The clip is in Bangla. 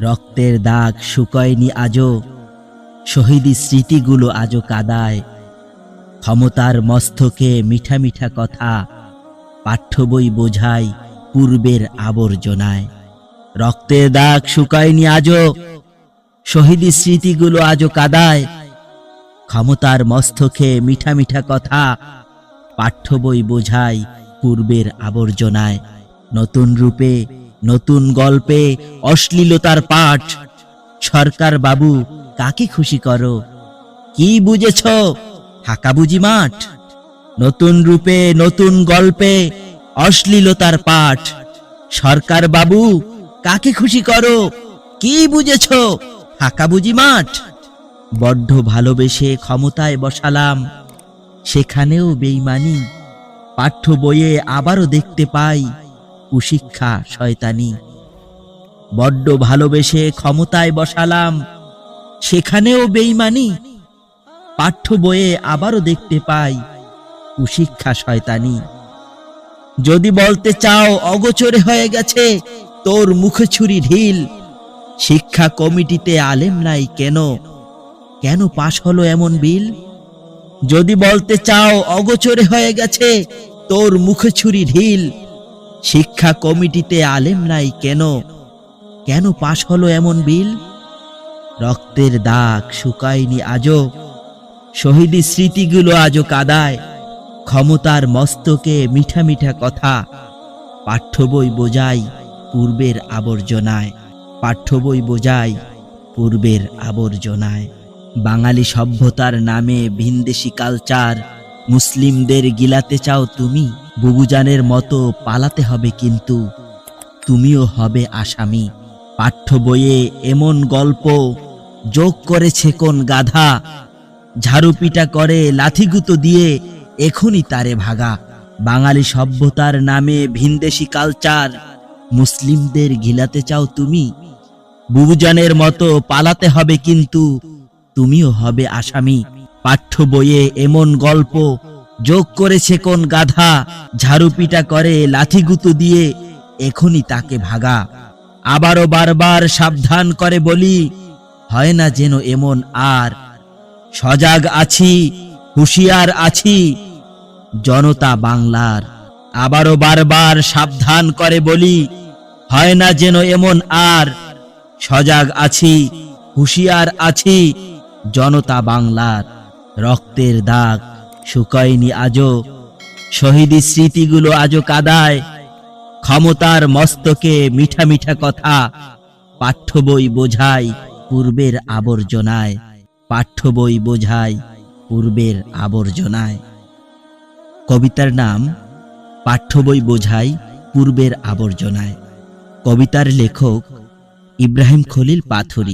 রক্তের দাগ শুকয়নি আজও। শহীদি স্মৃতিগুলো আজও কাদায়। ক্ষমতার মস্তকে মিঠা মিঠা কথা, পাঠ্য বই বোঝায় পূর্বের আবর্জনায়। রক্তের দাগ শুকায়নি আজও। শহীদি স্মৃতিগুলো আজও কাদায়। ক্ষমতার মস্তকে মিঠা মিঠা কথা, পাঠ্য বই বোঝায় পূর্বের আবর্জনায়। নতুন রূপে নতুন গল্পে অশ্লীলতার পাঠ। সরকার বাবু, কাকে খুশি করো? কি বুঝেছ? হাকা বুঝি মাঠ। নতুন রূপে, নতুন গল্পে অশ্লীলতার পাঠ। সরকার বাবু, কাকে খুশি করো? কি বুঝেছ? ফাঁকা বুঝি মাঠ। বড্ড ভালোবেসে ক্ষমতায় বসালাম। সেখানেও বেইমানি। পাঠ্য বইয়ে আবারও দেখতে পাই। কুশিক্ষা, শয়তানি। বড্ড ভালোবেসে ক্ষমতায় বসালাম, সেখানেও বেইমানি পাঠ্য বইয়ে আবারও দেখতে পাই কুশিক্ষা, শয়তানি। যদি বলতে চাও অগোচরে হয়ে গেছে, তোর মুখে ছুরি ঢিল। শিক্ষা কমিটিতে আলেম নাই কেন? কেন পাশ হলো এমন বিল? যদি বলতে চাও অগোচরে হয়ে গেছে, তোর মুখে ছুরি ঢিল। শিক্ষা কমিটিতে আলেম নাই কেন? কেন পাশ হলো এমন বিল? রক্তের দাগ শুকায়নি আজও। শহীদি স্মৃতিগুলো আজও কাদায়। ক্ষমতার মস্তকে মিঠা মিঠা কথা। পাঠ্য বই বোঝাই পূর্বের আবর্জনায়। পাঠ্য বই বোঝাই পূর্বের আবর্জনায়। বাঙালি সভ্যতার নামে ভিনদেশি কালচার, মুসলিমদের গিলাতে চাও তুমি? বুবুজানের মতো পালাতে হবে কিন্তু তুমিও হবে আসামি। পাঠ্য বইয়ে এমন গল্প, যোগ করেছে কোন গাধা? ঝাড়ুপিটা করে লাথিগুতো দিয়ে এখনই তারে ভাগা। বাঙালি সভ্যতার নামে ভিনদেশি কালচার, মুসলিমদের গিলাতে চাও তুমি? বুবুজানের মতো পালাতে হবে কিন্তু তুমিও হবে আসামি। পাঠ্য বইয়ে এমন গল্প যোগ করেছে কোন গাধা? ঝাড়ুপিটা করে লাথিগুতো দিয়ে এখনই তাকে ভাগা। আবারও বারবার সাবধান করে বলি, হয় না যেন এমন আর। সজাগ আছি, হুঁশিয়ার আছি, জনতা বাংলার। আবারও বারবার সাবধান করে বলি, হয় না যেন এমন আর। সজাগ আছি, হুঁশিয়ার আছি, জনতা বাংলার রক্তের দাগ। শুকায়নি আজও। শহীদি স্মৃতিগুলো আজও কাদায়। ক্ষমতার মস্তকে মিঠা মিঠা কথা পাঠ্য বই বোঝায় পূর্বের আবর্জনায়। পাঠ্য বই বোঝায় পূর্বের আবর্জনায়। কবিতার নাম পাঠ্য বই বোঝায় পূর্বের আবর্জনায়। কবিতার লেখক ইব্রাহিম খলিল পাথুরি।